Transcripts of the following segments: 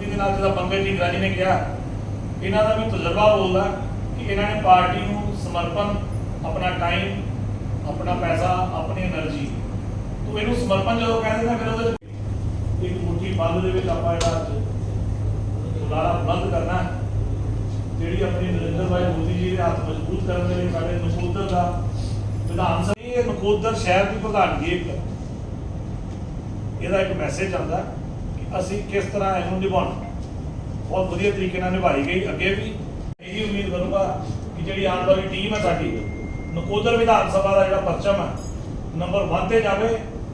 ਜਿਹਦੇ ਨਾਲ ਜਿਹੜਾ ਪੰਕਜ ਜੀ ਗਰਾਨੀ ਨੇ ਕਿਹਾ, ਇਹਨਾਂ ਦਾ ਵੀ ਤਜਰਬਾ ਬੋਲਦਾ ਕਿ ਇਹਨਾਂ ਨੇ ਪਾਰਟੀ ਨੂੰ ਸਮਰਪਣ, ਆਪਣਾ ਟਾਈਮ ਆਪਣਾ ਪੈਸਾ, ਆਪਣੀ એનર્ਜੀ ਤੋ ਇਹਨੂੰ ਸਮਰਪਣ ਜਦੋਂ ਕਹਿੰਦੇ ਤਾਂ ਫਿਰ ਉਹਦੇ ਇੱਕ ਮੁੱਠੀ ਬੰਦ ਦੇ ਵਿੱਚ ਆਪਾਂ ਜਿਹੜਾ ਦੁਲਾਰਾ ਬੰਦ ਕਰਨਾ ਜਿਹੜੀ ਆਪਣੀ ਨਰਿੰਦਰ ਭਾਈ ਮੋਦੀ ਜੀ ਦੇ ਹੱਥ ਮਜ਼ਬੂਤ ਕਰਨ ਦੇ ਲਈ ਸਾਡੇ ਨਕੋਦਰ ਦਾ ਵਿਧਾਨ ਸਭਾ, ਇਹ ਨਕੋਦਰ ਸ਼ਹਿਰ ਦੀ ਪ੍ਰਧਾਨਗੀ ਇੱਕ ਇਹਦਾ ਇੱਕ ਮੈਸੇਜ ਆਉਂਦਾ ਅਸੀਂ ਕਿਸ ਤਰ੍ਹਾਂ ਇਹਨੂੰ ਨਿਭਾਉਣਾ ਬਹੁਤ ਵਧੀਆ ਤਰੀਕੇ ਨਾਲ ਨਿਭਾਈ ਗਈ ਅੱਗੇ ਵੀ ਇਹੀ ਉਮੀਦ ਕਰੂੰਗਾ ਕਿ ਜਿਹੜੀ ਆਉਣ ਵਾਲੀ ਟੀਮ ਹੈ ਸਾਡੀ ਨਕੋਦਰ ਵਿਧਾਨ ਸਭਾ ਦਾ ਜਿਹੜਾ ਪਰਚਮ ਹੈ ਨੰਬਰ 1 ਤੇ ਜਾਵੇ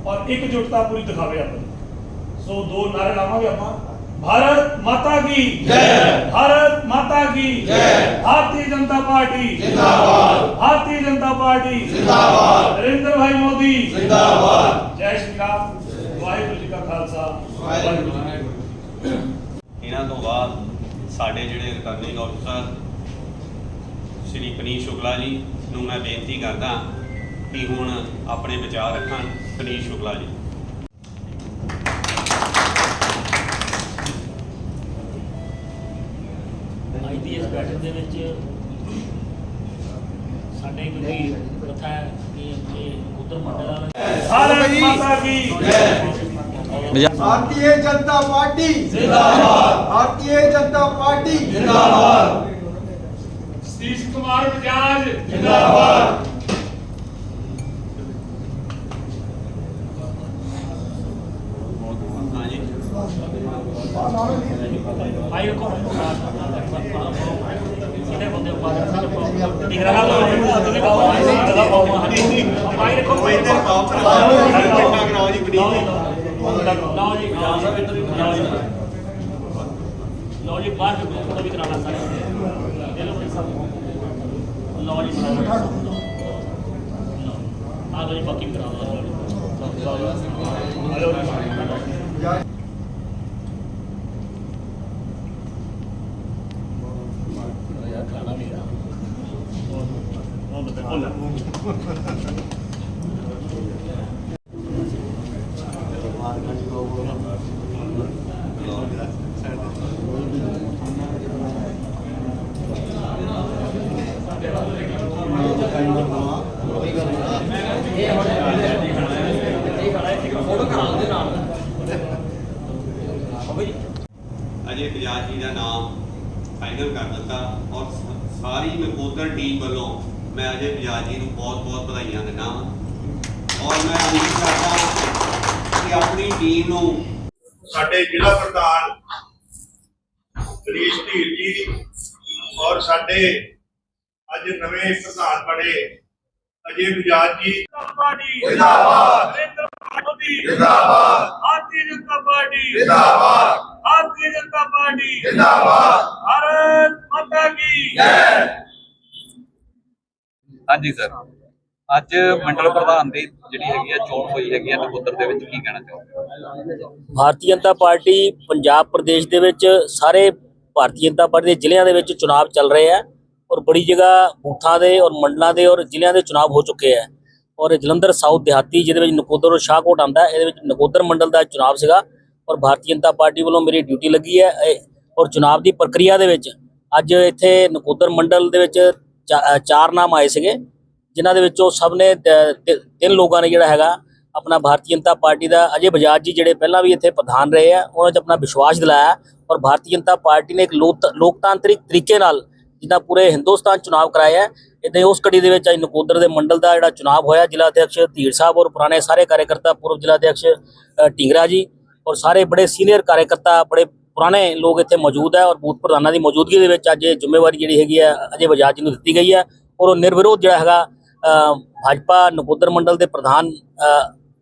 ਔਰ ਇਕਜੁੱਟਤਾ ਪੂਰੀ ਦਿਖਾਵੇ ਆਪਣੀ ਸੋ ਦੋ ਨਾਰੇ ਲਾਵਾਂਗੇ ਆਪਾਂ ਭਾਰਤ ਮਾਤਾ ਕੀ जय भारत माता की जय भारतीय जनता पार्टी जिंदाबाद भारतीय जनता पार्टी जिंदाबाद नरेंद्र भाई मोदी जिंदाबाद जय श्री राम वाहिगुरु जी का खालसा ਇਹਨਾਂ ਤੋਂ ਬਾਅਦ ਸਾਡੇ ਜਿਹੜੇ ਰਿਟਰਨਿੰਗ ਅਫਸਰ ਸ਼੍ਰੀ ਪਨੀਸ਼ ਸ਼ੁਕਲਾ ਜੀ ਨੂੰ ਮੈਂ ਬੇਨਤੀ ਕਰਦਾ ਕਿ ਹੁਣ ਆਪਣੇ ਵਿਚਾਰ ਰੱਖਣ ਪਨੀਸ਼ ਸ਼ੁਕਲਾ ਜੀ। ਆਈਪੀਐਸ ਬੈਟਰ ਦੇ ਵਿੱਚ ਸਾਡੇ ਕਿਉਂਕਿ ਕਥਾ ਕਿ ਇਹ ਉਧਰ ਮੰਡਲ ਵਾਲਾ ਸਾਰਾ ਮਾਤਾ ਕੀ ਜੈ भारतीय जनता पार्टी जिंदाबाद भारतीय जनता पार्टी जिंदाबाद सतीश कुमार बजाज जिंदाबाद ਹਾਂਜੀ ਭਾਈ ਰੱਖੋ ਕਿਹਦੇ ਬੰਦੇ ਉਪਾਦ ਦਿਖ ਰਹਾ ਲੋ ਤੁਸੀਂ ਪਾਓ ਇਹਦਾ ਪਾਓ ਹਾਂਜੀ ਭਾਈ ਰੱਖੋ ਕੋਈ ਤੇ ਪਾਓ ਲਓ ਜੀ ਲਓ ਜੀ ਲਓ ਜੀ। ਬਾਹਰ ਵੀ ਵੀ ਕਰਾਣਾ ਸਾਰੇ ਦੇ ਲਓ ਭਾਈ ਸਾਹਿਬ ਲਓ ਜੀ ਆ ਲਓ ਜੀ ਬਾਕੀ ਕਰਾ ਲਓ ਲਓ ਜੀ ਅਜੇ ਬਜਾਜ ਜੀ ਦਾ ਨਾਮ ਫਾਈਨਲ ਕਰ ਦਿੱਤਾ ਔਰ ਸ- ਸਾਰੀ ਨਕੋਦਰ ਟੀਮ ਵੱਲੋਂ ਮੈਂ ਅਜੇ ਬਜਾਜ ਜੀ ਨੂੰ ਬਹੁਤ-ਬਹੁਤ ਵਧਾਈਆਂ ਦਿੰਦਾ ਹਾਂ ਔਰ ਮੈਂ ਉਮੀਦ ਕਰਦਾ ਕਿ ਆਪਣੀ ਟੀਮ ਨੂੰ ਸਾਡੇ ਜ਼ਿਲ੍ਹਾ ਪ੍ਰਧਾਨ ਗਣੇਸ਼ ਧੀਰ ਜੀ ਔਰ ਸਾਡੇ ਅੱਜ ਨਵੇਂ ਪ੍ਰਧਾਨ ਬਣੇ। ਅਜੇ ਬਜਾਜ ਜੀ। ਪਾਰਟੀ ਜਿੰਦਾਬਾਦ। ਨਰਿੰਦਰ ਜਿੰਦਾਬਾਦ। ਭਾਰਤੀ ਜਨਤਾ ਪਾਰਟੀ। ਜਿੰਦਾਬਾਦ। ਭਾਰਤੀ ਜਨਤਾ ਪਾਰਟੀ। ਜਿੰਦਾਬਾਦ। ਭਾਰਤ ਮਾਤਾ ਕੀ ਹਾਂਜੀ ਸਰ। ਅੱਜ ਮੰਡਲ ਪ੍ਰਧਾਨ ਦੀ ਜਿਹੜੀ ਹੈਗੀ ਆ ਚੋਣ ਹੋਈ ਹੈਗੀ ਆ ਨਕੋਦਰ ਦੇ ਵਿੱਚ ਕੀ ਕਹਿਣਾ ਚਾਹੁੰਦੇ ਹੋ ਭਾਰਤੀ ਜਨਤਾ ਪਾਰਟੀ ਪੰਜਾਬ ਪ੍ਰਦੇਸ਼ ਦੇ ਵਿੱਚ ਸਾਰੇ ਭਾਰਤੀ ਜਨਤਾ ਪਾਰਟੀ ਦੇ ਜ਼ਿਲ੍ਹਿਆਂ ਦੇ ਵਿੱਚ ਚੁਣਾਵ ਚੱਲ ਰਹੇ ਆ ਔਰ ਬੜੀ ਜਗ੍ਹਾ ਬੂਥਾਂ ਦੇ ਔਰ ਮੰਡਲਾਂ ਦੇ ਔਰ ਜ਼ਿਲ੍ਹਿਆਂ ਦੇ ਚੁਣਾਵ ਹੋ ਚੁੱਕੇ ਆ। ਔਰ ਜਲੰਧਰ ਸਾਊਥ ਦਿਹਾਤੀ, ਜਿਹਦੇ ਵਿੱਚ ਨਕੋਦਰ ਔਰ ਸ਼ਾਹਕੋਟ ਆਉਂਦਾ, ਇਹਦੇ ਵਿੱਚ ਨਕੋਦਰ ਮੰਡਲ ਦਾ ਚੁਣਾਵ ਸੀਗਾ ਔਰ ਭਾਰਤੀ ਜਨਤਾ ਪਾਰਟੀ ਵੱਲੋਂ ਮੇਰੀ ਡਿਊਟੀ ਲੱਗੀ ਹੈ ਔਰ ਚੁਣਾਵ ਦੀ ਪ੍ਰਕਿਰਿਆ ਦੇ ਵਿੱਚ ਅੱਜ ਇੱਥੇ ਨਕੋਦਰ ਮੰਡਲ ਦੇ ਵਿੱਚ ਚਾ- ਚਾਰ ਨਾਮ ਆਏ ਸੀਗੇ, ਜਿਨ੍ਹਾਂ ਦੇ ਵਿੱਚੋਂ ਸਭ ਨੇ ਤਿੰਨ ਲੋਕਾਂ ਨੇ ਜਿਹੜਾ ਹੈਗਾ ਆਪਣਾ ਭਾਰਤੀ ਜਨਤਾ ਪਾਰਟੀ ਦਾ ਅਜੇ ਬਜਾਜ ਜੀ ਜਿਹੜੇ ਪਹਿਲਾਂ ਵੀ ਇੱਥੇ ਪ੍ਰਧਾਨ ਰਹੇ ਆ, ਉਹਨਾਂ 'ਚ ਆਪਣਾ ਵਿਸ਼ਵਾਸ ਦਿਲਾਇਆ ਔਰ ਭਾਰਤੀ ਜਨਤਾ ਪਾਰਟੀ ਨੇ ਇੱਕ ਲੋਕਤਾਂਤਰਿਕ ਤਰੀਕੇ ਨਾਲ ਜਿੱਦਾਂ ਪੂਰੇ ਹਿੰਦੁਸਤਾਨ ਚੁਣਾਵ ਕਰਾਇਆ ਹੈ ਇਦਾਂ ਉਸ ਕੜੀ ਦੇ ਵਿੱਚ ਅੱਜ ਨਕੋਦਰ ਦੇ ਮੰਡਲ ਦਾ ਜਿਹੜਾ ਚੁਣਾਵ ਹੋਇਆ ਜ਼ਿਲ੍ਹਾ ਅਧਿਕਸ਼ ਧੀਰ ਸਾਹਿਬ ਔਰ ਪੁਰਾਣੇ ਸਾਰੇ ਕਾਰਜਕਰਤਾ ਪੂਰਵ ਜ਼ਿਲ੍ਹਾ ਅਧਿਕਸ਼ ਅ, ਢਿੰਗਰਾ ਜੀ ਔਰ ਸਾਰੇ ਬੜੇ ਸੀਨੀਅਰ ਕਾਰਜਕਰਤਾ ਬੜੇ ਪੁਰਾਣੇ ਲੋਕ ਇੱਥੇ ਮੌਜੂਦ ਹੈ ਔਰ ਬੂਥ ਪ੍ਰਧਾਨਾਂ ਦੀ ਮੌਜੂਦਗੀ ਦੇ ਵਿੱਚ ਅੱਜ ਇਹ ਜ਼ਿੰਮੇਵਾਰੀ ਜਿਹੜੀ ਹੈਗੀ ਹੈ ਅਜੇ ਬਜਾਜ ਜੀ ਨੂੰ ਦਿੱਤੀ ਗਈ ਹੈ ਔਰ ਉਹ ਨਿਰਵਿਰੋਧ ਜਿਹੜਾ ਹੈਗਾ ਭਾਜਪਾ ਨਕੋਦਰ ਮੰਡਲ ਦੇ ਪ੍ਰਧਾਨ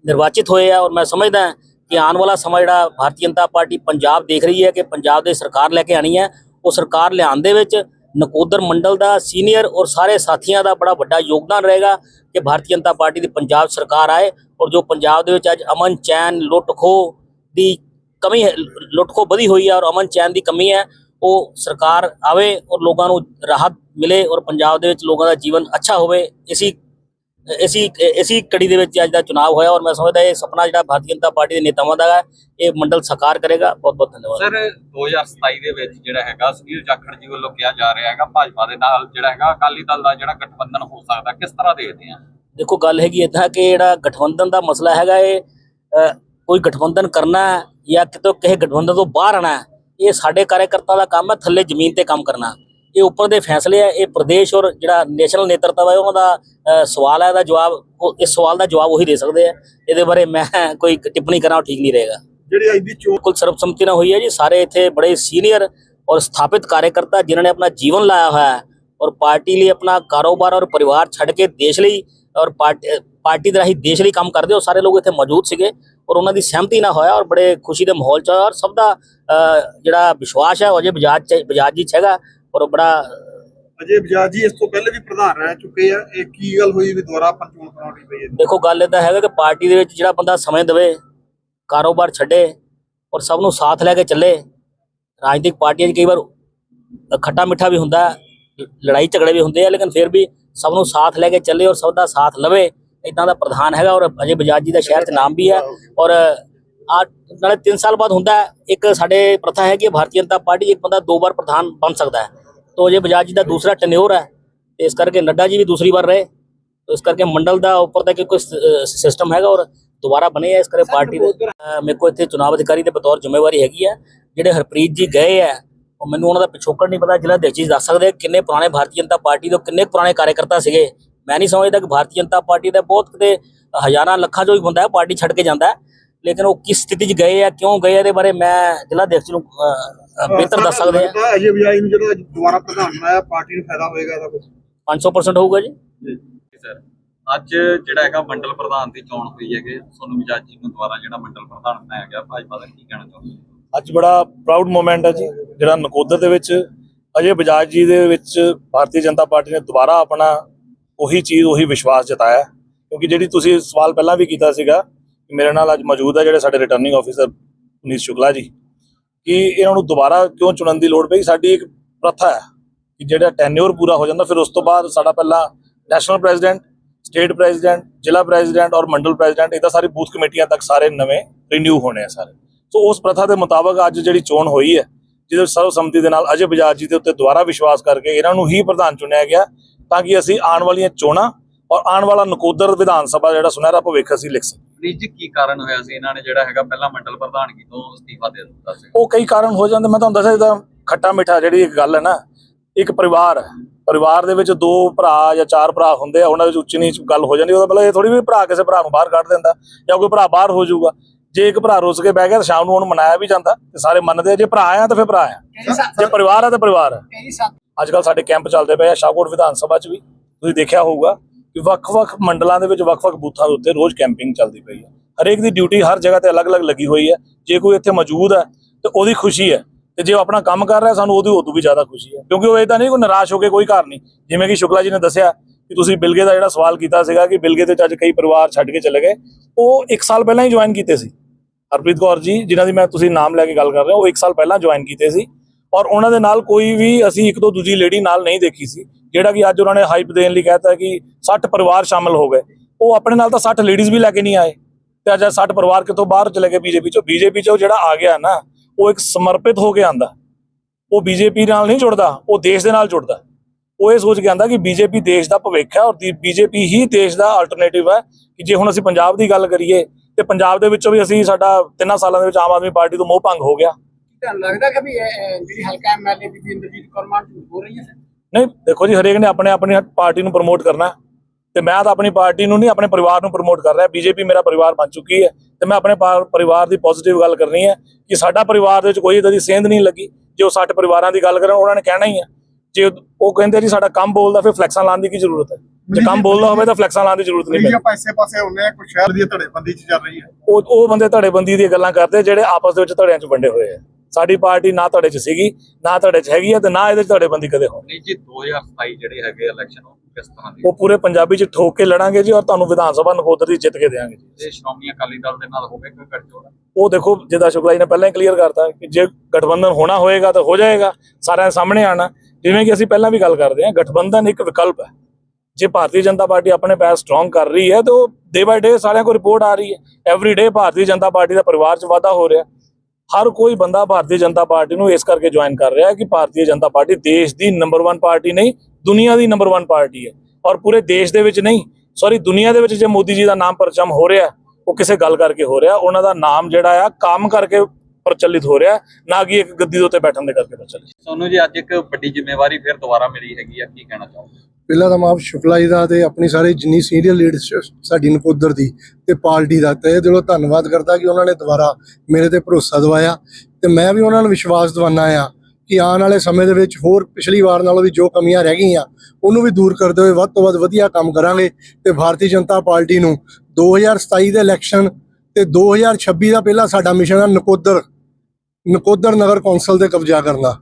ਨਿਰਵਾਚਿਤ ਹੋਏ ਆ ਔਰ ਮੈਂ ਸਮਝਦਾ ਕਿ ਆਉਣ ਵਾਲਾ ਸਮਾਂ ਜਿਹੜਾ ਭਾਰਤੀ ਜਨਤਾ ਪਾਰਟੀ ਪੰਜਾਬ ਦੇਖ ਰਹੀ ਹੈ ਕਿ ਪੰਜਾਬ ਦੇ ਸਰਕਾਰ ਲੈ ਕੇ ਆਣੀ ਹੈ। ਉਹ ਸਰਕਾਰ ਲਿਆਉਣ ਦੇ ਵਿੱਚ ਨਕੋਦਰ ਮੰਡਲ ਦਾ, ਸੀਨੀਅਰ ਔਰ ਸਾਰੇ ਸਾਥੀਆਂ ਦਾ ਬੜਾ ਵੱਡਾ ਯੋਗਦਾਨ ਰਹੇਗਾ ਕਿ ਭਾਰਤੀ ਜਨਤਾ ਪਾਰਟੀ ਦੀ ਪੰਜਾਬ ਸਰਕਾਰ ਆਏ ਔਰ ਜੋ ਪੰਜਾਬ ਦੇ ਵਿੱਚ ਅੱਜ ਅਮਨ ਚੈਨ ਲੁੱਟ ਖੋਹ ਦੀ ਕਮੀ ਹੈ, ਲੁੱਟ ਖੋਹ ਵਧੀ ਹੋਈ ਹੈ ਔਰ ਅਮਨ ਚੈਨ ਦੀ ਕਮੀ ਹੈ, ਉਹ ਸਰਕਾਰ ਆਵੇ ਔਰ ਲੋਕਾਂ ਨੂੰ ਰਾਹਤ ਮਿਲੇ ਔਰ ਪੰਜਾਬ ਦੇ ਵਿੱਚ ਲੋਕਾਂ ਦਾ ਜੀਵਨ ਅੱਛਾ ਹੋਵੇ, ਇਸੀ ਇਸੀ ਇਸੀ ਕੜੀ ਦੇ ਵਿੱਚ ਅੱਜ ਦਾ ਚੁਣਾਵ ਹੋਇਆ ਔਰ ਮੈਂ ਸਮਝਦਾ ਇਹ ਸੁਪਨਾ ਜਿਹੜਾ ਭਾਰਤੀ ਜਨਤਾ ਪਾਰਟੀ ਦੇ ਨੇਤਾਵਾਂ ਦਾ ਹੈ ਇਹ ਮੰਡਲ ਸਾਕਾਰ ਕਰੇਗਾ। ਬਹੁਤ ਬਹੁਤ ਧੰਨਵਾਦ। ਸਰ 2027 ਦੇ ਵਿੱਚ ਜਿਹੜਾ ਹੈਗਾ ਸੁਨੀਲ ਜਾਖੜ ਜੀ ਵੱਲੋਂ ਕਿਹਾ ਜਾ ਰਿਹਾ ਹੈਗਾ ਭਾਜਪਾ ਦੇ ਨਾਲ ਜਿਹੜਾ ਹੈਗਾ ਅਕਾਲੀ ਦਲ ਦਾ ਜਿਹੜਾ ਗਠਬੰਧਨ ਹੋ ਸਕਦਾ ਕਿਸ ਤਰ੍ਹਾਂ ਦੇਖਦੇ ਆ? ਦੇਖੋ ਗੱਲ ਹੈਗੀ ਇਦਾਂ ਕਿ ਜਿਹੜਾ ਗਠਬੰਧਨ ਦਾ ਮਸਲਾ ਹੈਗਾ ਇਹ ਕੋਈ ਗਠਬੰਧਨ ਕਰਨਾ ਜਾਂ ਕਿਤੋਂ ਕਿਸੇ ਗਠਬੰਧਨ ਤੋਂ ਬਾਹਰ ਆਣਾ ਇਹ ਸਾਡੇ ਕਾਰਜਕਰਤਾ ਦਾ ਕੰਮ ਹੈ ਥੱਲੇ ਜ਼ਮੀਨ ਤੇ ਕੰਮ ਕਰਨਾ। ਇਹ ਉੱਪਰ ਦੇ ਫੈਸਲੇ ਆ ਇਹ ਪ੍ਰਦੇਸ਼ ਔਰ ਜਿਹੜਾ ਨੈਸ਼ਨਲ ਨੇਤਰਤਾ ਹੈ ਉਹਨਾਂ ਦਾ ਸਵਾਲ ਹੈ ਦਾ ਜਵਾਬ ਉਹ ਇਸ ਸਵਾਲ ਦਾ ਜਵਾਬ ਉਹੀ ਦੇ ਸਕਦੇ ਆ। ਇਹਦੇ ਬਾਰੇ ਮੈਂ ਕੋਈ ਟਿੱਪਣੀ ਕਰਾਂ ਉਹ ਠੀਕ ਨਹੀਂ ਰਹੇਗਾ। ਜਿਹੜੀ ਅੱਜ ਦੀ ਚੋਣ ਬਿਲਕੁਲ ਸਰਬਸੰਮਤੀ ਨਾਲ ਹੋਈ ਹੈ ਜੀ ਸਾਰੇ ਇੱਥੇ ਬੜੇ ਸੀਨੀਅਰ ਔਰ ਸਥਾਪਿਤ ਕਾਰਜਕਰਤਾ ਜਿਨ੍ਹਾਂ ਨੇ ਆਪਣਾ ਜੀਵਨ ਲਾਇਆ ਹੋਇਆ ਹੈ ਔਰ ਪਾਰਟੀ ਲਈ ਆਪਣਾ ਕਾਰੋਬਾਰ ਔਰ ਪਰਿਵਾਰ ਛੱਡ ਕੇ ਦੇਸ਼ ਲਈ ਔਰ ਪਾਰਟੀ ਪਾਰਟੀ ਦੇ ਰਾਹੀਂ ਦੇਸ਼ ਲਈ ਕੰਮ ਕਰਦੇ ਉਹ ਸਾਰੇ ਲੋਕ ਇੱਥੇ ਮੌਜੂਦ ਸੀਗੇ ਔਰ ਉਹਨਾਂ ਦੀ ਸਹਿਮਤੀ ਨਾਲ ਹੋਇਆ ਔਰ ਬੜੇ ਖੁਸ਼ੀ ਦੇ ਮਾਹੌਲ ਚ ਔਰ ਸਭ ਦਾ ਜਿਹੜਾ ਵਿਸ਼ਵਾਸ ਹੈ ਉਹ ਅਜੇ ਬਜਾਜ ਬਜਾਜ ਜੀ 'ਚ ਹੈਗਾ। ਔਰ ਬੜਾ ਅਜੇ ਬਜਾਜ ਜੀ ਇਸ ਤੋਂ ਪਹਿਲੇ ਵੀ ਪ੍ਰਧਾਨ ਰਹਿ ਚੁੱਕੇ ਆ। ਇਹ ਕੀ ਗੱਲ ਹੋਈ ਵੀ ਦੁਬਾਰਾ ਆਪਾਂ ਚੋਣ ਕਰਾਉਣੀ ਪਈ ਹੈ? ਦੇਖੋ ਗੱਲ ਇਦਾਂ ਹੈਗਾ ਕਿ ਪਾਰਟੀ ਦੇ ਵਿੱਚ ਜਿਹੜਾ ਬੰਦਾ ਸਮੇਂ ਦੇਵੇ ਕਾਰੋਬਾਰ ਛੱਡੇ ਔਰ ਸਭ ਨੂੰ ਸਾਥ ਲੈ ਕੇ ਚੱਲੇ। ਰਾਜਨੀਤਿਕ ਪਾਰਟੀਆਂ 'ਚ ਕਈ ਵਾਰ ਖੱਟਾ ਮਿੱਠਾ ਵੀ ਹੁੰਦਾ ਲੜਾਈ ਝਗੜੇ ਵੀ ਹੁੰਦੇ ਆ ਲੇਕਿਨ ਫਿਰ ਵੀ ਸਭ ਨੂੰ ਸਾਥ ਲੈ ਕੇ ਚੱਲੇ ਔਰ ਸਭ ਦਾ ਸਾਥ ਲਵੇ ਇਦਾਂ ਦਾ ਪ੍ਰਧਾਨ ਹੈਗਾ ਔਰ ਅਜੇ ਬਜਾਜ ਜੀ ਦਾ ਸ਼ਹਿਰ 'ਚ ਨਾਮ ਵੀ ਹੈ। ਔਰ ਆ ਨਾਲੇ 3 ਸਾਲ ਬਾਅਦ ਹੁੰਦਾ ਇੱਕ ਸਾਡੇ ਪ੍ਰਥਾ ਹੈ ਕਿ ਭਾਰਤੀ ਜਨਤਾ ਪਾਰਟੀ ਇੱਕ ਬੰਦਾ ਦੋ ਵਾਰ ਪ੍ਰਧਾਨ ਬਣ ਸਕਦਾ ਹੈ। ਤੋ ਅਜੇ ਬਜਾਜ ਜੀ ਦਾ ਦੂਸਰਾ ਟੈਨਿਓਰ ਹੈ ਤੇ ਇਸ ਕਰਕੇ ਨੱਡਾ ਜੀ ਵੀ ਦੂਸਰੀ ਵਾਰ ਰਹੇ ਤੋ ਇਸ ਕਰਕੇ ਮੰਡਲ ਦਾ ਉੱਪਰ ਦਾ ਕੋਈ ਸਿਸਟਮ ਹੈਗਾ ਔਰ ਦੁਬਾਰਾ ਬਣੇ ਆ ਇਸ ਕਰਕੇ ਪਾਰਟੀ ਦੇ ਮੇਰੇ ਕੋਲ ਇੱਥੇ ਚੁਣਾਵ ਅਧਿਕਾਰੀ ਦੇ ਬਤੌਰ ਜ਼ਿੰਮੇਵਾਰੀ ਹੈਗੀ ਹੈ ਜਿਹੜੇ ਹਰਪ੍ਰੀਤ ਜੀ ਗਏ ਆ ਉਹ ਮੈਨੂੰ ਉਹਨਾਂ ਦਾ ਪਿਛੋਕੜ ਨਹੀਂ ਪਤਾ ਜ਼ਿਲ੍ਹਾ ਜੀ ਦੱਸ ਸਕਦੇ ਆ ਕਿੰਨੇ ਪੁਰਾਣੇ ਭਾਰਤੀ ਜਨਤਾ ਪਾਰਟੀ ਦੇ ਕਿੰਨੇ ਪੁਰਾਣੇ ਕਾਰਜਕਰਤਾ ਸੀਗੇ। ਮੈਂ ਨਹੀਂ ਸਮਝਦਾ ਕਿ ਭਾਰਤੀ ਜਨਤਾ ਪਾਰਟੀ ਦਾ ਬਹੁਤ ਕਿਤੇ ਹਜ਼ਾਰਾਂ ਲੱਖਾਂ ਚੋਂ ਹੀ ਬੰਦਾ ਹੈ ਪਾਰਟੀ ਛੱਡ ਕੇ ਜਾਂਦਾ ਹੈ ਲੇਕਿਨ ਉਹ ਕਿਸ ਸਥਿਤੀ 'ਚ ਗਏ ਆ ਕਿਉਂ ਗਏ ਆ ਇਹਦੇ ਬਾਰੇ ਮੈਂ ਜ਼ਿਲ੍ਹਾ ਅਧਿਕਸ਼ ਨੂੰ ਬਿਹਤਰ ਦੱਸ ਸਕਦੇ ਆ। ਅਜੇ ਬਜਾਜ ਨੂੰ ਜਦੋਂ ਅੱਜ ਦੁਬਾਰਾ ਪ੍ਰਧਾਨ ਬਣਾਇਆ ਪਾਰਟੀ ਨੂੰ ਫਾਇਦਾ ਹੋਏਗਾ ਇਹਦਾ ਕੁਝ 500% ਹੋਊਗਾ ਜੀ। ਸਰ ਅੱਜ ਜਿਹੜਾ ਹੈਗਾ ਮੰਡਲ ਪ੍ਰਧਾਨ ਦੀ ਚੋਣ ਹੋਈ ਹੈਗੀ ਸੋਨੂੰ ਬਜਾਜ ਜੀ ਨੂੰ ਦੁਬਾਰਾ ਜਿਹੜਾ ਮੰਡਲ ਪ੍ਰਧਾਨ ਬਣਾਇਆ ਗਿਆ ਭਾਜਪਾ ਦਾ ਕੀ ਕਹਿਣਾ ਚਾਹੁੰਦੇ ਹੋ? ਅੱਜ ਬੜਾ ਪ੍ਰਾਊਡ ਮੂਮੈਂਟ ਹੈ ਜੀ ਜਿਹੜਾ ਨਕੋਦਰ ਦੇ ਵਿੱਚ ਅਜੇ ਬਜਾਜ ਜੀ ਦੇ ਵਿੱਚ ਭਾਰਤੀ ਜਨਤਾ ਪਾਰਟੀ ਨੇ ਦੁਬਾਰਾ ਆਪਣਾ ਉਹੀ ਚੀਜ਼ ਉਹੀ ਵਿਸ਼ਵਾਸ ਜਤਾਇਆ। ਕਿਉਂਕਿ ਜਿਹੜੀ ਤੁਸੀਂ ਸਵਾਲ ਪਹਿਲਾਂ ਵੀ ਕੀਤਾ ਸੀਗਾ ਕਿ ਮੇਰੇ ਨਾਲ ਅੱਜ ਮੌਜੂਦ ਹੈ ਜਿਹੜੇ ਸਾਡੇ ਰਿਟਰਨਿੰਗ ਆਫੀਸਰ ਪੁਨੀਤ ਸ਼ੁਕਲਾ ਜੀ। ਕਿ ਇਹਨਾਂ ਨੂੰ ਦੁਬਾਰਾ ਕਿਉਂ ਚੁਣਨ ਦੀ ਲੋੜ ਪਈ? ਸਾਡੀ ਇੱਕ ਪ੍ਰਥਾ ਹੈ ਕਿ ਜਿਹੜਾ ਟੈਨਿਓਰ ਪੂਰਾ ਹੋ ਜਾਂਦਾ, ਫਿਰ ਉਸ ਤੋਂ ਬਾਅਦ ਸਾਡਾ ਪਹਿਲਾਂ ਨੈਸ਼ਨਲ ਪ੍ਰੈਜ਼ੀਡੈਂਟ ਸਟੇਟ ਪ੍ਰੈਜ਼ੀਡੈਂਟ ਜ਼ਿਲ੍ਹਾ ਪ੍ਰੈਜ਼ੀਡੈਂਟ ਔਰ ਮੰਡਲ ਪ੍ਰੈਜ਼ੀਡੈਂਟ ਇਹਦਾ ਸਾਰੀ ਬੂਥ ਕਮੇਟੀਆਂ ਤੱਕ ਸਾਰੇ ਨਵੇਂ ਰਿਨਿਊ ਹੋਣੇ ਆ ਸਾਰੇ। ਸੋ ਉਸ ਪ੍ਰਥਾ ਦੇ ਮੁਤਾਬਕ ਅੱਜ ਜਿਹੜੀ ਚੋਣ ਹੋਈ ਹੈ, ਜਿਹਦੇ ਵਿੱਚ ਸਰਵਸੰਮਤੀ ਦੇ ਨਾਲ ਅਜੇ ਬਜਾਜ ਜੀ ਦੇ ਉੱਤੇ ਦੁਬਾਰਾ ਵਿਸ਼ਵਾਸ ਕਰਕੇ ਇਹਨਾਂ ਨੂੰ ਹੀ ਪ੍ਰਧਾਨ ਚੁਣਿਆ ਗਿਆ ਤਾਂ ਕਿ ਅਸੀਂ ਆਉਣ ਵਾਲੀਆਂ ਚੋਣਾਂ ਔਰ ਆਉਣ ਵਾਲਾ ਨਕੋਦਰ ਵਿਧਾਨ ਸਭਾ ਜਿਹੜਾ ਸੁਨਹਿਰਾ ਭਵਿੱਖ ਅਸੀਂ ਲਿਖ ਸਕੀਏ। ਪੁਨੀਤ ਜੀ ਕੀ ਕਾਰਨ ਹੋਇਆ ਸੀ? ਇਹਨਾਂ ਨੇ ਜਿਹੜਾ ਹੈਗਾ ਪਹਿਲਾਂ ਮੰਡਲ ਪ੍ਰਧਾਨਗੀ ਤੋਂ ਅਸਤੀਫਾ ਦੇ ਦਿੱਤਾ ਸੀ। ਉਹ ਕਈ ਕਾਰਨ ਹੋ ਜਾਂਦੇ ਮੈਂ ਤੁਹਾਨੂੰ ਦੱਸਿਆ ਜਿੱਦਾਂ ਖੱਟਾ ਮਿੱਠਾ ਜਿਹੜੀ ਇੱਕ ਗੱਲ ਹੈ ਨਾ ਇੱਕ ਪਰਿਵਾਰ ਪਰਿਵਾਰ ਦੇ ਵਿੱਚ ਦੋ ਭਰਾ ਜਾਂ ਚਾਰ ਭਰਾ ਹੁੰਦੇ ਆ ਉਹਨਾਂ ਵਿੱਚ ਉੱਚ ਨੀਚ ਗੱਲ ਹੋ ਜਾਂਦੀ ਉਹਦਾ ਮਤਲਬ ਇਹ ਥੋੜੀ ਵੀ ਭਰਾ ਕਿਸੇ ਭਰਾ ਨੂੰ ਬਾਹਰ ਕੱਢ ਦਿੰਦਾ ਜਾਂ ਕੋਈ ਭਰਾ ਬਾਹਰ ਹੋ ਜਾਊਗਾ। ਜੇ ਇੱਕ ਭਰਾ ਰੁੱਸ ਕੇ ਬਹਿ ਗਿਆ ਤਾਂ ਸ਼ਾਮ ਨੂੰ ਉਹਨੂੰ ਮਨਾਇਆ ਵੀ ਜਾਂਦਾ ਤੇ ਸਾਰੇ ਮੰਨਦੇ ਆ ਜੇ ਭਰਾ ਆ ਤਾਂ ਫਿਰ ਭਰਾ ਆ ਜੇ ਪਰਿਵਾਰ ਆ ਤਾਂ ਪਰਿਵਾਰ ਆ। ਅੱਜ ਕੱਲ ਸਾਡੇ ਕੈਂਪ ਚੱਲਦੇ ਪਏ ਆ ਸ਼ਾਹਕੋਟ ਵਿਧਾਨ ਸਭਾ 'ਚ ਵੀ ਤੁਸੀਂ ਦੇਖਿਆ ਹੋਊਗਾ। ਕਿ ਵੱਖ-ਵੱਖ ਮੰਡਲਾਂ ਦੇ ਵਿੱਚ ਵੱਖ-ਵੱਖ ਬੂਥਾਂ ਦੇ ਉੱਤੇ ਰੋਜ਼ ਕੈਂਪਿੰਗ ਚੱਲਦੀ ਪਈ ਹੈ। ਹਰੇਕ ਦੀ ਡਿਊਟੀ ਹਰ ਜਗ੍ਹਾ ਤੇ ਅਲੱਗ-ਅਲੱਗ ਲੱਗੀ ਹੋਈ ਹੈ। ਜੇ ਕੋਈ ਇੱਥੇ ਮੌਜੂਦ ਹੈ, ਤੇ ਉਹਦੀ ਖੁਸ਼ੀ ਹੈ। ਤੇ ਜੇ ਉਹ ਆਪਣਾ ਕੰਮ ਕਰ ਰਿਹਾ, ਸਾਨੂੰ ਉਹਦੀ ਉਦੋਂ ਵੀ ਜ਼ਿਆਦਾ ਖੁਸ਼ੀ ਹੈ। ਕਿਉਂਕਿ ਉਹ ਇਦਾਂ ਨਹੀਂ, ਕੋਈ ਨਿਰਾਸ਼ ਹੋ ਕੇ ਕੋਈ ਘਰ ਨਹੀਂ। ਜਿਵੇਂ ਕਿ ਸ਼ੁਕਲਾ ਜੀ ਨੇ ਦੱਸਿਆ ਕਿ ਤੁਸੀਂ ਬਿਲਗੇ ਦਾ ਜਿਹੜਾ ਸਵਾਲ ਕੀਤਾ ਸੀਗਾ ਕਿ ਬਿਲਗੇ ਤੇ ਅੱਜ ਕਈ ਪਰਿਵਾਰ ਛੱਡ ਕੇ ਚਲੇ ਗਏ। ਉਹ 1 ਸਾਲ ਪਹਿਲਾਂ ਹੀ ਜੁਆਇਨ ਕੀਤੇ ਸੀ। ਹਰਪ੍ਰੀਤ ਕੌਰ ਜੀ, ਜਿਨ੍ਹਾਂ ਦੀ ਮੈਂ ਤੁਸੀਂ ਨਾਮ ਲੈ ਕੇ ਗੱਲ ਕਰ ਰਹੇ ਹੋ, ਉਹ 1 ਸਾਲ ਪਹਿਲਾਂ ਜੁਆਇਨ ਕੀਤੇ ਸੀ। ਔਰ ਉਹਨਾਂ ਦੇ ਨਾਲ ਕੋਈ ਵੀ ਅਸੀਂ ਇੱਕ ਦੋ ਦੂਜੀ ਲੇਡੀ ਨਾਲ ਨਹੀਂ ਦੇਖੀ ਸੀ। ਜਿਹੜਾ ਕਿ ਅੱਜ ਉਹਨਾਂ ਨੇ ਹਾਈਪ ਦੇਣ ਲਈ ਕਹਿਤਾ ਕਿ 60 ਪਰਿਵਾਰ ਸ਼ਾਮਲ ਹੋ ਗਏ। ਉਹ ਆਪਣੇ ਨਾਲ ਤਾਂ 60 ਲੇਡੀਜ਼ ਵੀ ਲੈ ਕੇ ਨਹੀਂ ਆਏ। ਤੇ ਅੱਜ 60 ਪਰਿਵਾਰ ਕਿਤੋਂ ਬਾਹਰ ਚਲੇ ਗਏ ਬੀਜੇਪੀ ਚੋਂ। ਬੀਜੇਪੀ ਚੋਂ ਜਿਹੜਾ ਆ ਗਿਆ ਨਾ, ਉਹ ਇੱਕ ਸਮਰਪਿਤ ਹੋ ਕੇ ਆਂਦਾ। ਉਹ ਬੀਜੇਪੀ ਨਾਲ ਨਹੀਂ ਜੁੜਦਾ, ਉਹ ਦੇਸ਼ ਦੇ ਨਾਲ ਜੁੜਦਾ। ਉਹ ਇਹ ਸੋਚ ਕੇ ਆਂਦਾ ਕਿ ਬੀਜੇਪੀ ਦੇਸ਼ ਦਾ ਭਵਿੱਖ ਹੈ ਔਰ ਬੀਜੇਪੀ ਹੀ ਦੇਸ਼ ਦਾ ਆਲਟਰਨੇਟਿਵ ਹੈ ਕਿ ਜੇ ਹੁਣ ਅਸੀਂ ਪੰਜਾਬ ਦੀ ਗੱਲ ਕਰੀਏ, ਤੇ ਪੰਜਾਬ ਦੇ ਵਿੱਚੋਂ ਵੀ ਅਸੀਂ ਸਾਡਾ ਤਿੰਨਾਂ ਸਾਲਾਂ ਦੇ ਵਿੱਚ ਆਮ ਆਦਮੀ ਪਾਰਟੀ ਤੋਂ ਮੋਹ ਭੰਗ ਹੋ ਗਿਆ। ਤੁਹਾਨੂੰ ਲੱਗਦਾ ਕਿ ਵੀ ਜਿਹੜੀ ਹਲਕਾ ਐਮਐਲਏ ਦੀ ਇੰਦਰਜੀਤ ਕੌਰ ਮਾਨ ਝੂਠ ਰਹੀ ਹੈ? ਨਹੀਂ ਦੇਖੋ ਜੀ ਹਰੇਕ ਨੇ ਆਪਣੇ ਆਪਣੀ ਪਾਰਟੀ ਨੂੰ ਪ੍ਰਮੋਟ ਕਰਨਾ ਤੇ ਮੈਂ ਤਾਂ ਆਪਣੀ ਪਾਰਟੀ ਨੂੰ ਨਹੀਂ ਆਪਣੇ ਪਰਿਵਾਰ ਨੂੰ ਪ੍ਰਮੋਟ ਕਰ ਰਿਹਾ। ਬੀਜੇਪੀ ਮੇਰਾ ਪਰਿਵਾਰ ਬਣ ਚੁੱਕੀ ਹੈ। ਤੇ ਮੈਂ ਆਪਣੇ ਪਰਿਵਾਰ ਦੀ ਪੋਜ਼ਿਟਿਵ ਗੱਲ ਕਰਨੀ ਹੈ ਕਿ ਸਾਡਾ ਪਰਿਵਾਰ ਦੇ ਵਿੱਚ ਕੋਈ ਇਦਾਂ ਦੀ ਸੇਂਧ ਨਹੀਂ ਲੱਗੀ। ਜੇ ਉਹ 60 ਪਰਿਵਾਰਾਂ ਦੀ ਗੱਲ ਕਰਨ ਉਹਨਾਂ ਨੇ ਕਹਿਣਾ ਹੀ ਹੈ। ਜੇ ਉਹ ਕਹਿੰਦੇ ਜੀ ਸਾਡਾ ਕੰਮ ਬੋਲਦਾ ਫਿਰ ਫਲੈਕਸਾਂ ਲਾਉਣ ਦੀ ਕੀ ਜ਼ਰੂਰਤ ਹੈ? ਜੇ ਕੰਮ ਬੋਲਦਾ ਹੋਵੇ ਤਾਂ ਫਲੈਕਸਾਂ ਲਾਉਣ ਦੀ ਜ਼ਰੂਰਤ ਨਹੀਂ ਪੈਂਦੀ। ਪਾਸੇ ਪਾਸੇ ਹੁੰਦੇ ਆ ਕੁਝ ਸ਼ਹਿਰ ਦੀ ਧੜੇਬੰਦੀ ਚ ਚੱਲ ਰਹੀ ਹੈ। ਉਹ ਉਹ ਬੰਦੇ ਧੜੇਬੰਦੀ ਦੀਆਂ ਗੱਲਾਂ ਕਰਦੇ ਜਿਹੜੇ ਆਪਸ ਦੇ ਵਿੱਚ ਧੜਿਆਂ 'ਚ ਵੰਡੇ ਹੋਏ ਆ। ਸਾਡੀ ਪਾਰਟੀ ਨਾ ਧੜੇ 'ਚ ਸੀਗੀ ਨਾ ਧੜੇ 'ਚ ਹੈਗੀ ਹੈ ਤੇ ਨਾ ਇਹਦੇ 'ਚ ਧੜੇਬੰਦੀ ਕਦੇ ਹੋਣੀ। ਪੁਨੀਤ ਜੀ 2027 ਜਿਹੜੇ ਹੈਗੇ ਇਲੈਕਸ਼ਨ ਉਹ ਕਿਸ ਤਰ੍ਹਾਂ ਦੇ? ਉਹ ਪੂਰੇ ਪੰਜਾਬੀ 'ਚ ਠੋਕ ਕੇ ਲੜਾਂਗੇ ਜੀ ਔਰ ਤੁਹਾਨੂੰ ਵਿਧਾਨ ਸਭਾ ਨਕੋਦਰ ਦੀ ਜਿੱਤ ਕੇ ਦੇਵਾਂਗੇ ਜੀ। ਤੇ ਸ਼੍ਰੋਮਣੀ ਅਕਾਲੀ ਦਲ ਦੇ ਨਾਲ ਹੋਵੇ ਕੋਈ ਗੱਠਜੋੜ ਉਹ ਦੇਖੋ ਜਿੱਦਾਂ ਸ਼ੁਕਲਾ ਜੀ ਨੇ ਪਹਿਲਾਂ ਹੀ ਕਲੀਅਰ ਕਰਤਾ ਕਿ ਜੇ ਗਠਬੰਧਨ ਹੋਣਾ ਹੋਏਗਾ ਤਾਂ ਹੋ ਜਾਏਗਾ ਸਾਰਿਆਂ ਦੇ ਸਾਹਮਣੇ ਆਣਾ। ਜਿਵੇਂ ਕਿ ਅਸੀਂ ਪਹਿਲਾਂ ਵੀ ਗੱਲ ਕਰਦੇ ਹਾਂ ਗਠਬੰਧਨ ਇੱਕ ਵਿਕਲਪ ਹੈ। ਜੇ ਭਾਰਤੀ ਜਨਤਾ ਪਾਰਟੀ ਆਪਣੇ ਪੈਰ ਸਟਰੋਂਗ ਕਰ ਰਹੀ ਹੈ ਤਾਂ ਉਹ ਡੇ ਬਾਈ ਡੇ ਸਾਰਿਆਂ ਕੋਲ ਰਿਪੋਰਟ ਆ ਰਹੀ ਹੈ। ਐਵਰੀ ਡੇ ਭਾਰਤੀ ਜਨਤਾ ਪਾਰਟੀ ਦਾ ਪਰਿਵਾਰ 'ਚ ਵਾਧਾ ਹੋ ਰਿਹਾ। ਹਰ ਕੋਈ ਬੰਦਾ ਭਾਰਤੀ ਜਨਤਾ ਪਾਰਟੀ ਨੂੰ ਇਸ ਕਰਕੇ ਜੁਆਇਨ ਕਰ ਰਿਹਾ ਹੈ ਕਿ ਭਾਰਤੀ ਜਨਤਾ ਪਾਰਟੀ ਦੇਸ਼ ਦੀ ਨੰਬਰ 1 ਪਾਰਟੀ ਨਹੀਂ, ਦੁਨੀਆ ਦੀ ਨੰਬਰ 1 ਪਾਰਟੀ ਹੈ ਔਰ ਪੂਰੇ ਦੇਸ਼ ਦੇ ਵਿੱਚ ਨਹੀਂ ਸੌਰੀ ਦੁਨੀਆ ਦੇ ਵਿੱਚ ਜੇ ਮੋਦੀ ਜੀ ਦਾ ਨਾਮ ਪਰਚਮ ਹੋ ਰਿਹਾ ਉਹ ਕਿਸੇ ਗੱਲ ਕਰਕੇ ਹੋ ਰਿਹਾ, ਉਹਨਾਂ ਦਾ ਨਾਮ ਜਿਹੜਾ ਆ ਕੰਮ ਕਰਕੇ ਪ੍ਰਚਲਿਤ ਹੋ ਰਿਹਾ ਨਾ ਕਿ ਇੱਕ ਗੱਦੀ ਦੇ ਉੱਤੇ ਬੈਠਣ ਦੇ ਕਰਕੇ ਪ੍ਰਚਲਿਤ। ਸੋਨੂੰ ਜੀ, ਅੱਜ ਇੱਕ ਵੱਡੀ ਜ਼ਿੰਮੇਵਾਰੀ ਫਿਰ ਦੁਬਾਰਾ ਮਿਲੀ ਹੈਗੀ ਆ, ਕੀ ਕਹਿਣਾ ਚਾਹੋਗੇ? ਪਹਿਲਾਂ ਤਾਂ ਮੈਂ ਸ਼ੁਕਲਾ ਜੀ ਦਾ ਤੇ ਆਪਣੀ ਸਾਰੇ ਜਿੰਨੀ ਸੀਨੀਅਰ ਲੀਡਰਸ਼ਿਪ ਸਾਡੀ ਨਕੋਦਰ ਦੀ ਤੇ ਪਾਰਟੀ ਦਾ ਤਹਿ ਦਿਲੋਂ ਧੰਨਵਾਦ ਕਰਦਾ ਕਿ ਉਹਨਾਂ ਨੇ ਦੁਬਾਰਾ ਮੇਰੇ ਤੇ ਭਰੋਸਾ ਦਿਵਾਇਆ ਤੇ ਮੈਂ ਵੀ ਉਹਨਾਂ ਨੂੰ ਵਿਸ਼ਵਾਸ ਦਿਵਾਨਾ ਆ ਕਿ ਆਉਣ ਵਾਲੇ ਸਮੇਂ ਦੇ ਵਿੱਚ ਹੋਰ ਪਿਛਲੀ ਵਾਰ ਨਾਲੋਂ ਵੀ ਜੋ ਕਮੀਆਂ ਰਹਿ ਗਈਆਂ, ਉਹਨੂੰ ਵੀ ਦੂਰ ਕਰਦੇ ਹੋਏ ਵੱਧ ਤੋਂ ਵੱਧ ਵਧੀਆ ਕੰਮ ਕਰਾਂਗੇ ਤੇ ਭਾਰਤੀ ਜਨਤਾ ਪਾਰਟੀ ਨੂੰ 2027 ਦੇ ਇਲੈਕਸ਼ਨ ਤੇ 2026 ਦਾ ਪਹਿਲਾ ਸਾਡਾ ਮਿਸ਼ਨ ਹੈ ਨਕੋਦਰ ਨਕੋਦਰ ਨਗਰ ਕੌਂਸਲ ਤੇ ਕਬਜ਼ਾ ਕਰਨਾ।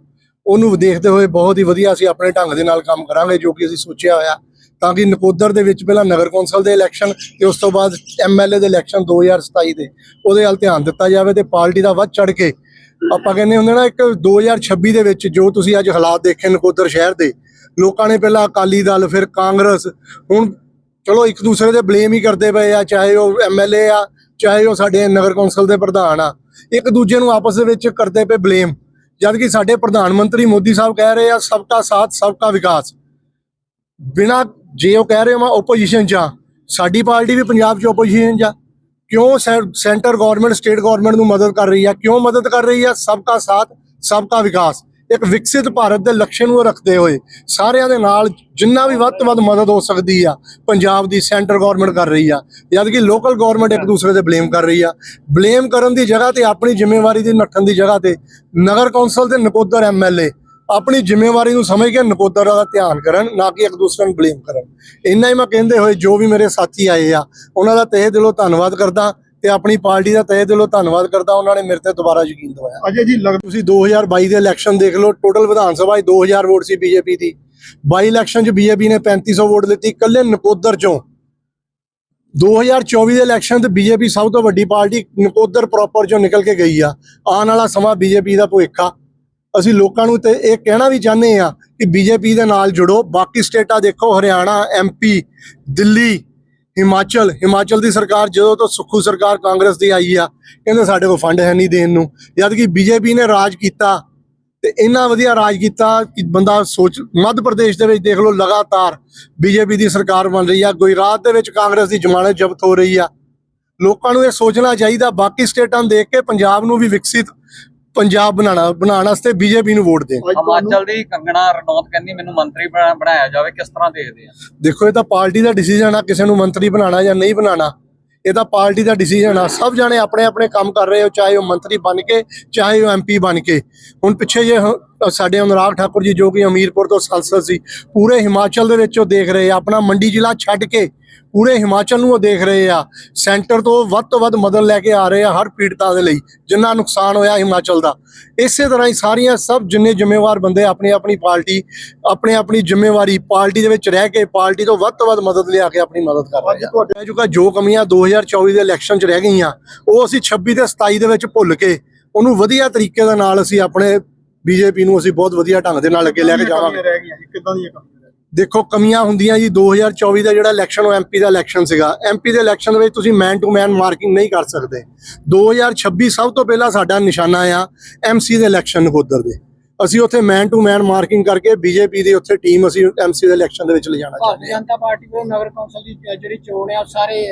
ਉਹਨੂੰ ਦੇਖਦੇ ਹੋਏ ਬਹੁਤ ਹੀ ਵਧੀਆ ਅਸੀਂ ਆਪਣੇ ਢੰਗ ਦੇ ਨਾਲ ਕੰਮ ਕਰਾਂਗੇ, ਜੋ ਕਿ ਅਸੀਂ ਸੋਚਿਆ ਹੋਇਆ। ਤਾਂ ਕਿ ਨਕੋਦਰ ਦੇ ਵਿੱਚ ਪਹਿਲਾਂ ਨਗਰ ਕੌਂਸਲ ਦੇ ਇਲੈਕਸ਼ਨ ਤੇ ਉਸ ਤੋਂ ਬਾਅਦ ਐਮਐਲਏ ਦੇ ਇਲੈਕਸ਼ਨ 2027 ਦੇ। ਉਹਦੇ ਵੱਲ ਧਿਆਨ ਦਿੱਤਾ ਜਾਵੇ ਤੇ ਪਾਰਟੀ ਦਾ ਵੱਧ ਚੜ ਕੇ, ਆਪਾਂ ਕਹਿੰਦੇ ਹੁੰਦੇ ਨਾ ਇੱਕ 2026 ਦੇ ਵਿੱਚ ਜੋ ਤੁਸੀਂ ਅੱਜ ਹਾਲਾਤ ਦੇਖੇ ਨਕੋਦਰ ਸ਼ਹਿਰ ਦੇ, ਲੋਕਾਂ ਨੇ ਪਹਿਲਾਂ ਅਕਾਲੀ ਦਲ, ਫਿਰ ਕਾਂਗਰਸ, ਹੁਣ ਚਲੋ ਇੱਕ ਦੂਸਰੇ ਦੇ ਬਲੇਮ ਹੀ ਕਰਦੇ ਪਏ ਆ, ਚਾਹੇ ਉਹ ਐਮਐਲਏ ਆ, ਚਾਹੇ ਉਹ ਸਾਡੇ ਨਗਰ ਕੌਂਸਲ ਦੇ ਪ੍ਰਧਾਨ ਆ। ਇੱਕ ਦੂਜੇ ਨੂੰ ਆਪਸ ਦੇ ਵਿੱਚ ਕਰਦੇ ਪਏ ਬਲੇਮ। ਜਦ ਕਿ ਸਾਡੇ ਪ੍ਰਧਾਨ ਮੰਤਰੀ ਮੋਦੀ ਸਾਹਿਬ ਕਹਿ ਰਹੇ ਆ ਸਭ ਸਬਕਾ ਸਾਥ ਸਭ ਸਬਕਾ ਵਿਕਾਸ। ਬਿਨਾ ਜੇ ਉਹ ਕਹਿ ਰਹੇ ਹੋ ਮੈਂ ਆਪੋਜੀਸ਼ਨ ਚ ਆ ਸਾਡੀ ਪਾਰਟੀ ਵੀ ਪੰਜਾਬ ਚ ਆਪੋਜੀਸ਼ਨ ਚ ਆ। ਕਿਉਂ ਸੈਂਟਰ ਗਵਰਨਮੈਂਟ ਸਟੇਟ ਗਵਰਨਮੈਂਟ ਨੂੰ ਮਦਦ ਕਰ ਰਹੀ ਆ? ਕਿਉਂ ਮਦਦ ਕਰ ਰਹੀ ਆ? ਸਬਕਾ ਸਾਥ ਸਭ ਸਬਕਾ ਵਿਕਾਸ। ਇੱਕ ਵਿਕਸਿਤ ਭਾਰਤ ਦੇ ਲਕਸ਼ਯ ਨੂੰ ਰੱਖਦੇ ਹੋਏ ਸਾਰਿਆਂ ਦੇ ਨਾਲ ਜਿੰਨਾ ਵੀ ਵੱਧ ਤੋਂ ਵੱਧ ਮਦਦ ਹੋ ਸਕਦੀ ਆ, ਪੰਜਾਬ ਦੀ ਸੈਂਟਰ ਗਵਰਨਮੈਂਟ ਕਰ ਰਹੀ ਆ, ਜਦ ਕਿ ਲੋਕਲ ਗਵਰਨਮੈਂਟ ਇੱਕ ਦੂਸਰੇ ਤੇ ਬਲੇਮ ਕਰ ਰਹੀ ਆ। ਬਲੇਮ ਕਰਨ ਦੀ ਜਗ੍ਹਾ ਤੇ, ਆਪਣੀ ਜ਼ਿੰਮੇਵਾਰੀ ਦੀ ਨੱਠਣ ਦੀ ਜਗ੍ਹਾ ਤੇ ਨਗਰ ਕੌਂਸਲ ਦੇ ਨਕੋਦਰ ਐਮਐਲਏ ਆਪਣੀ ਜ਼ਿੰਮੇਵਾਰੀ ਨੂੰ ਸਮਝ ਕੇ ਨਕੋਦਰ ਦਾ ਧਿਆਨ ਕਰਨ, ਨਾ ਕਿ ਇੱਕ ਦੂਸਰੇ ਨੂੰ ਬਲੇਮ ਕਰਨ। ਇੰਨਾ ਹੀ ਮੈਂ ਕਹਿੰਦੇ ਹੋਏ ਜੋ ਵੀ ਮੇਰੇ ਸਾਥੀ ਆਏ ਆ, ਉਹਨਾਂ ਦਾ ਤਹਿ ਦਿਲੋਂ ਧੰਨਵਾਦ ਕਰਦਾ। ਤੇ ਆਪਣੀ ਪਾਰਟੀ ਦਾ ਤਹਿ ਦਿਲੋਂ ਧੰਨਵਾਦ ਕਰਦਾ ਉਹਨਾਂ ਨੇ ਮੇਰੇ ਤੇ ਦੁਬਾਰਾ ਯਕੀਨ ਦਿਵਾਇਆ। ਅਜੇ ਜੀ ਲੱਗ ਤੁਸੀਂ 2022 ਦੇ ਇਲੈਕਸ਼ਨ ਦੇਖ ਲਓ ਟੋਟਲ ਵਿਧਾਨ ਸਭਾ 'ਚ 2000 ਵੋਟ ਸੀ ਬੀਜੇਪੀ ਦੀ। 22 ਇਲੈਕਸ਼ਨ 'ਚ ਬੀਜੇਪੀ ਨੇ 3500 ਵੋਟ ਲਿੱਤੀ ਇਕੱਲੇ ਨਕੋਦਰ 'ਚੋਂ। 2024 ਦੇ ਇਲੈਕਸ਼ਨ ਤੇ ਬੀਜੇਪੀ ਸਭ ਤੋਂ ਵੱਡੀ ਪਾਰਟੀ ਨਕੋਦਰ ਪ੍ਰੋਪਰ 'ਚੋਂ ਨਿਕਲ ਕੇ ਗਈ ਆ। ਆਉਣ ਵਾਲਾ ਸਮਾਂ ਬੀਜੇਪੀ ਦਾ ਭਵਿੱਖ ਆ। ਅਸੀਂ ਲੋਕਾਂ ਨੂੰ ਤੇ ਇਹ ਕਹਿਣਾ ਵੀ ਚਾਹੁੰਦੇ ਆ ਕਿ ਬੀਜੇਪੀ ਦੇ ਨਾਲ ਜੁੜੋ। ਬਾਕੀ ਸਟੇਟਾਂ ਦੇਖੋ ਹਰਿਆਣਾ ਐਮਪੀ ਦਿੱਲੀ ਹਿਮਾਚਲ ਹਿਮਾਚਲ ਦੀ ਸਰਕਾਰ ਜਦੋਂ ਤੋਂ ਸੁੱਖੂ ਸਰਕਾਰ ਕਾਂਗਰਸ ਦੀ ਆਈ ਆ, ਕਹਿੰਦੇ ਸਾਡੇ ਕੋਲ ਫੰਡ ਹੈ ਨਹੀਂ ਦੇਣ ਨੂੰ। ਜਦ ਕਿ ਬੀਜੇਪੀ ਨੇ ਰਾਜ ਕੀਤਾ ਤੇ ਇੰਨਾ ਵਧੀਆ ਰਾਜ ਕੀਤਾ ਕਿ ਬੰਦਾ ਸੋਚ, ਮੱਧ ਪ੍ਰਦੇਸ਼ ਦੇ ਵਿੱਚ ਦੇਖ ਲਓ ਲਗਾਤਾਰ ਬੀਜੇਪੀ ਦੀ ਸਰਕਾਰ ਬਣ ਰਹੀ ਆ, ਗੁਜਰਾਤ ਦੇ ਵਿੱਚ ਕਾਂਗਰਸ ਦੀ ਜ਼ਮਾਨਤ ਜ਼ਬਤ ਹੋ ਰਹੀ ਆ। ਲੋਕਾਂ ਨੂੰ ਇਹ ਸੋਚਣਾ ਚਾਹੀਦਾ, ਬਾਕੀ ਸਟੇਟਾਂ ਨੂੰ ਦੇਖ ਕੇ ਪੰਜਾਬ ਨੂੰ ਵੀ ਵਿਕਸਿਤ ਪੰਜਾਬ ਬਣਾਉਣਾ ਬਣਾਉਣ ਵਾਸਤੇ ਬੀਜੇਪੀ ਨੂੰ ਵੋਟ ਦੇਣ। ਹਿਮਾਚਲ ਦੀ ਕੰਗਣਾ ਰਣੌਤ ਕਹਿੰਦੀ ਮੈਨੂੰ ਮੰਤਰੀ ਬਣਾ- ਬਣਾਇਆ ਜਾਵੇ ਕਿਸ ਤਰ੍ਹਾਂ ਦੇਖਦੇ ਆ? ਦੇਖੋ ਇਹ ਤਾਂ ਪਾਰਟੀ ਦਾ ਡਿਸੀਜਨ ਆ ਕਿਸੇ ਨੂੰ ਮੰਤਰੀ ਬਣਾਉਣਾ ਜਾਂ ਨਹੀਂ ਬਣਾਉਣਾ। ਇਹ ਤਾਂ ਪਾਰਟੀ ਦਾ ਡਿਸੀਜਨ ਆ। ਸਭ ਜਾਣੇ ਆਪਣੇ ਆਪਣੇ ਕੰਮ ਕਰ ਰਹੇ ਹੋ ਚਾਹੇ ਉਹ ਮੰਤਰੀ ਬਣ ਕੇ ਚਾਹੇ ਉਹ ਐਮਪੀ ਬਣ ਕੇ। ਹੁਣ ਪਿੱਛੇ ਜੇ ਸਾਡੇ ਅਨੁਰਾਗ ਠਾਕੁਰ ਜੀ ਜੋ ਕਿ ਅਮੀਰਪੁਰ ਤੋਂ ਸੰਸਦ ਸੀ ਪੂਰੇ ਹਿਮਾਚਲ ਦੇ ਵਿੱਚ ਉਹ ਦੇਖ ਰਹੇ ਆ ਆਪਣਾ ਮੰਡੀ ਜ਼ਿਲ੍ਹਾ ਛੱਡ ਕੇ ਪੂਰੇ ਹਿਮਾਚਲ ਨੂੰ ਉਹ ਦੇਖ ਰਹੇ ਆ ਸੈਂਟਰ ਤੋਂ ਵੱਧ ਤੋਂ ਵੱਧ ਮਦਦ ਲੈ ਕੇ ਆ ਰਹੇ ਆ ਹਰ ਪੀੜਤਾਂ ਦੇ ਲਈ ਜਿੰਨਾ ਨੁਕਸਾਨ ਹੋਇਆ ਹਿਮਾਚਲ ਦਾ। ਇਸੇ ਤਰ੍ਹਾਂ ਹੀ ਸਾਰੀਆਂ ਸਭ ਜਿੰਨੇ ਜ਼ਿੰਮੇਵਾਰ ਬੰਦੇ ਆਪਣੀ ਆਪਣੀ ਪਾਰਟੀ ਆਪਣੇ ਆਪਣੀ ਜ਼ਿੰਮੇਵਾਰੀ ਪਾਰਟੀ ਦੇ ਵਿੱਚ ਰਹਿ ਕੇ ਪਾਰਟੀ ਤੋਂ ਵੱਧ ਤੋਂ ਵੱਧ ਮਦਦ ਲਿਆ ਕੇ ਆਪਣੀ ਮਦਦ ਕਰ ਰਹੇ ਆ। ਰਹਿ ਚੁੱਕਾ ਜੋ ਕਮੀਆਂ 2024 ਦੇ ਇਲੈਕਸ਼ਨ 'ਚ ਰਹਿ ਗਈਆਂ ਉਹ ਅਸੀਂ 26 ਤੇ 27 ਦੇ ਵਿੱਚ ਭੁੱਲ ਕੇ ਉਹਨੂੰ ਵਧੀਆ ਤਰੀਕੇ ਦੇ ਨਾਲ ਅਸੀਂ ਆਪਣੇ ਬੀਜੇਪੀ ਨੂੰ ਅਸੀਂ ਬਹੁਤ ਵਧੀਆ ਢੰਗ ਦੇ ਨਾਲ ਅੱਗੇ ਲੈ ਕੇ ਜਾਵਾਂਗੇ। ਰਹਿ ਗਈਆਂ ਜੀ? ਕਿੱਦਾਂ ਦੀਆਂ ਕਮੀਆਂ ਰਹਿ ਗਈਆਂ? ਦੇਖੋ ਕਮੀਆਂ ਹੁੰਦੀਆਂ ਜੀ 2024 ਦਾ ਜਿਹੜਾ ਇਲੈਕਸ਼ਨ ਉਹ ਐਮਪੀ ਦਾ ਇਲੈਕਸ਼ਨ ਸੀਗਾ। ਐਮਪੀ ਦੇ ਇਲੈਕਸ਼ਨ ਦੇ ਵਿੱਚ ਤੁਸੀਂ ਮੈਨ ਟੂ ਮੈਨ ਮਾਰਕਿੰਗ ਨਹੀਂ ਕਰ ਸਕਦੇ। 2026 ਸਭ ਤੋਂ ਪਹਿਲਾਂ ਸਾਡਾ ਨਿਸ਼ਾਨਾ ਆ ਐਮਸੀ ਦੇ ਇਲੈਕਸ਼ਨ ਨਕੋਦਰ ਦੇ। ਅਸੀਂ ਉੱਥੇ ਮੈਨ ਟੂ ਮੈਨ ਮਾਰਕਿੰਗ ਕਰਕੇ ਬੀਜੇਪੀ ਦੀ ਉੱਥੇ ਟੀਮ ਅਸੀਂ ਐਮਸੀ ਦੇ ਇਲੈਕਸ਼ਨ ਦੇ ਵਿੱਚ ਲਿਜਾਣਾ ਚਾਹੁੰਦੇ ਭਾਰਤੀ ਜਨਤਾ ਪਾਰਟੀ ਵੱਲੋਂ ਨਗਰ ਕੌਂਸਲ ਦੀ ਜਿਹੜੀ ਚੋਣ ਆ ਸਾਰੇ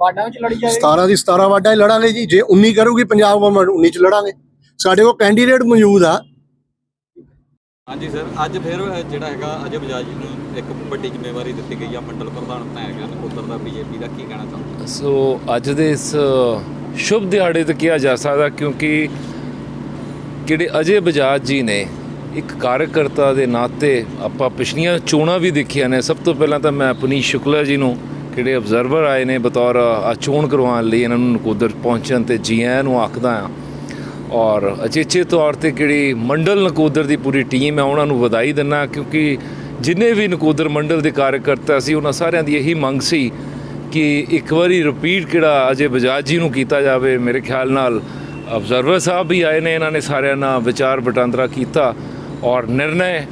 ਵਾਰਡਾਂ ਵਿੱਚ ਲੜੀ ਹਾਂ ਜਾਵੇਗੀ 17 ਦੀ 17 ਵਾਰਡਾਂ ਹੀ ਲੜਾਂਗੇ ਜੀ। ਜੇ 19 ਕਰੂਗੀ ਪੰਜਾਬ ਗਵਰਨਮੈਂਟ 19 ਚ ਲੜਾਂਗੇ। ਸਾਡੇ ਕੋਲ ਕੈਂਡੀਡੇਟ ਮੌਜੂਦ ਆ। ਹਾਂਜੀ ਸਰ ਅੱਜ ਫਿਰ ਜਿਹੜਾ ਹੈਗਾ ਅਜੇ ਬਜਾਜ ਜੀ ਨੂੰ ਇੱਕ ਵੱਡੀ ਜ਼ਿੰਮੇਵਾਰੀ ਦਿੱਤੀ ਗਈ ਆ ਮੰਡਲ ਪ੍ਰਧਾਨ ਬਣਾਇਆ ਗਿਆ ਨਕੋਦਰ ਦਾ ਬੀਜੇਪੀ ਦਾ ਕੀ ਕਹਿਣਾ ਚਾਹੁੰਦੇ ਸੋ ਅੱਜ ਦੇ ਇਸ ਸ਼ੁਭ ਦਿਹਾੜੇ ਤੇ ਕਿਹਾ ਜਾ ਸਕਦਾ ਕਿਉਂਕਿ ਜਿਹੜੇ ਅਜੇ ਬਜਾਜ ਜੀ ਨੇ ਇੱਕ ਕਾਰਜਕਰਤਾ ਦੇ ਨਾਤੇ ਆਪਾਂ ਪਿਛਲੀਆਂ ਚੋਣਾਂ ਵੀ ਦੇਖੀਆਂ ਨੇ। ਸਭ ਤੋਂ ਪਹਿਲਾਂ ਤਾਂ ਮੈਂ ਪੁਨੀਤ ਸ਼ੁਕਲਾ ਜੀ ਨੂੰ ਜਿਹੜੇ ਅਬਜ਼ਰਵਰ ਆਏ ਨੇ ਬਤੌਰ ਆ ਚੋਣ ਕਰਵਾਉਣ ਲਈ ਇਹਨਾਂ ਨੂੰ ਨਕੋਦਰ ਪਹੁੰਚਣ ਤੇ ਜੀ ਆਇਆਂ ਨੂੰ ਆਖਦਾ ਆ ਔਰ ਅਚੇਚੇ ਤੌਰ ਤੇ ਕਿਹੜੀ ਮੰਡਲ ਨਕੋਦਰ ਦੀ ਪੂਰੀ ਟੀਮ ਹੈ, ਉਹਨਾਂ ਨੂੰ ਵਧਾਈ ਦਿੰਨਾ, ਕਿਉਂਕਿ ਜਿੰਨੇ ਵੀ ਨਕੋਦਰ ਮੰਡਲ ਦੇ ਕਾਰਜਕਰਤਾ ਸੀ, ਉਹਨਾਂ ਸਾਰਿਆਂ ਦੀ ਇਹੀ ਮੰਗ ਸੀ ਕਿ ਇੱਕ ਵਾਰੀ ਰਿਪੀਟ ਕਿਹੜਾ ਅਜੇ ਬਜਾਜ ਜੀ ਨੂੰ ਕੀਤਾ ਜਾਵੇ। ਮੇਰੇ ਖਿਆਲ ਨਾਲ ਅਬਜ਼ਰਵਰ ਸਾਹਿਬ ਵੀ ਆਏ ਨੇ, ਇਹਨਾਂ ਨੇ ਸਾਰਿਆਂ ਨਾਲ ਵਿਚਾਰ ਵਟਾਂਦਰਾ ਕੀਤਾ ਔਰ ਨਿਰਣੈ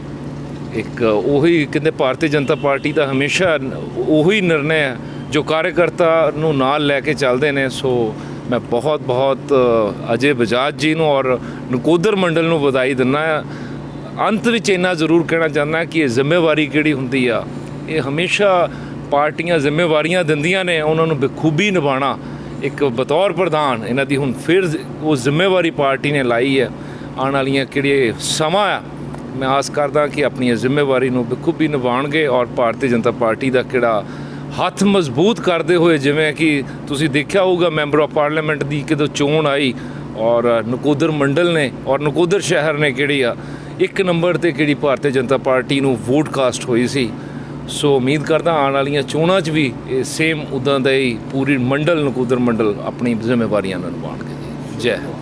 ਇੱਕ ਉਹੀ ਕਹਿੰਦੇ ਭਾਰਤੀ ਜਨਤਾ ਪਾਰਟੀ ਦਾ ਹਮੇਸ਼ਾ ਉਹੀ ਨਿਰਣਾ ਜੋ ਕਾਰਜਕਰਤਾ ਨੂੰ ਨਾਲ ਲੈ ਕੇ ਚੱਲਦੇ ਨੇ, ਸੋ ਮੈਂ ਬਹੁਤ ਬਹੁਤ ਅਜੇ ਬਜਾਜ ਜੀ ਨੂੰ ਔਰ ਨਕੋਦਰ ਮੰਡਲ ਨੂੰ ਵਧਾਈ ਦਿੰਦਾ ਅੰਤ ਵਿੱਚ ਇੰਨਾ ਜ਼ਰੂਰ ਕਹਿਣਾ ਚਾਹੁੰਦਾ ਕਿ ਇਹ ਜ਼ਿੰਮੇਵਾਰੀ ਕਿਹੜੀ ਹੁੰਦੀ ਆ? ਇਹ ਹਮੇਸ਼ਾ ਪਾਰਟੀਆਂ ਜ਼ਿੰਮੇਵਾਰੀਆਂ ਦਿੰਦੀਆਂ ਨੇ, ਉਹਨਾਂ ਨੂੰ ਬਖੂਬੀ ਨਿਭਾਉਣਾ ਇੱਕ ਬਤੌਰ ਪ੍ਰਧਾਨ, ਇਹਨਾਂ ਦੀ ਹੁਣ ਫਿਰ ਉਹ ਜ਼ਿੰਮੇਵਾਰੀ ਪਾਰਟੀ ਨੇ ਲਾਈ ਹੈ। ਆਉਣ ਵਾਲੀਆਂ ਕਿਹੜੇ ਸਮਾਂ ਆ? ਮੈਂ ਆਸ ਕਰਦਾ ਕਿ ਆਪਣੀ ਜ਼ਿੰਮੇਵਾਰੀ ਨੂੰ ਬਖੂਬੀ ਨਿਭਾਉਣਗੇ ਔਰ ਭਾਰਤੀ ਜਨਤਾ ਪਾਰਟੀ ਦਾ ਕਿਹੜਾ ਹੱਥ ਮਜ਼ਬੂਤ ਕਰਦੇ ਹੋਏ ਜਿਵੇਂ ਕਿ ਤੁਸੀਂ ਦੇਖਿਆ ਹੋਊਗਾ ਮੈਂਬਰ ਆਫ ਪਾਰਲੀਮੈਂਟ ਦੀ ਕਿਦੋਂ ਚੋਣ ਆਈ ਔਰ ਨਕੋਦਰ ਮੰਡਲ ਨੇ ਔਰ ਨਕੋਦਰ ਸ਼ਹਿਰ ਨੇ ਕਿਹੜੀ ਆ, ਇੱਕ ਨੰਬਰ ਤੇ ਕਿਹੜੀ ਭਾਰਤੀ ਜਨਤਾ ਪਾਰਟੀ ਨੂੰ ਵੋਟ ਕਾਸਟ ਹੋਈ ਸੀ। ਸੋ ਉਮੀਦ ਕਰਦਾ ਆਉਣ ਵਾਲੀਆਂ ਚੋਣਾਂ 'ਚ ਵੀ ਇਹ ਸੇਮ ਉਦਾਂ ਦਾ ਹੀ ਪੂਰੀ ਮੰਡਲ, ਨਕੋਦਰ ਮੰਡਲ ਆਪਣੀ ਜ਼ਿੰਮੇਵਾਰੀਆਂ ਨੂੰ ਜੈ ਹਿੰਦ।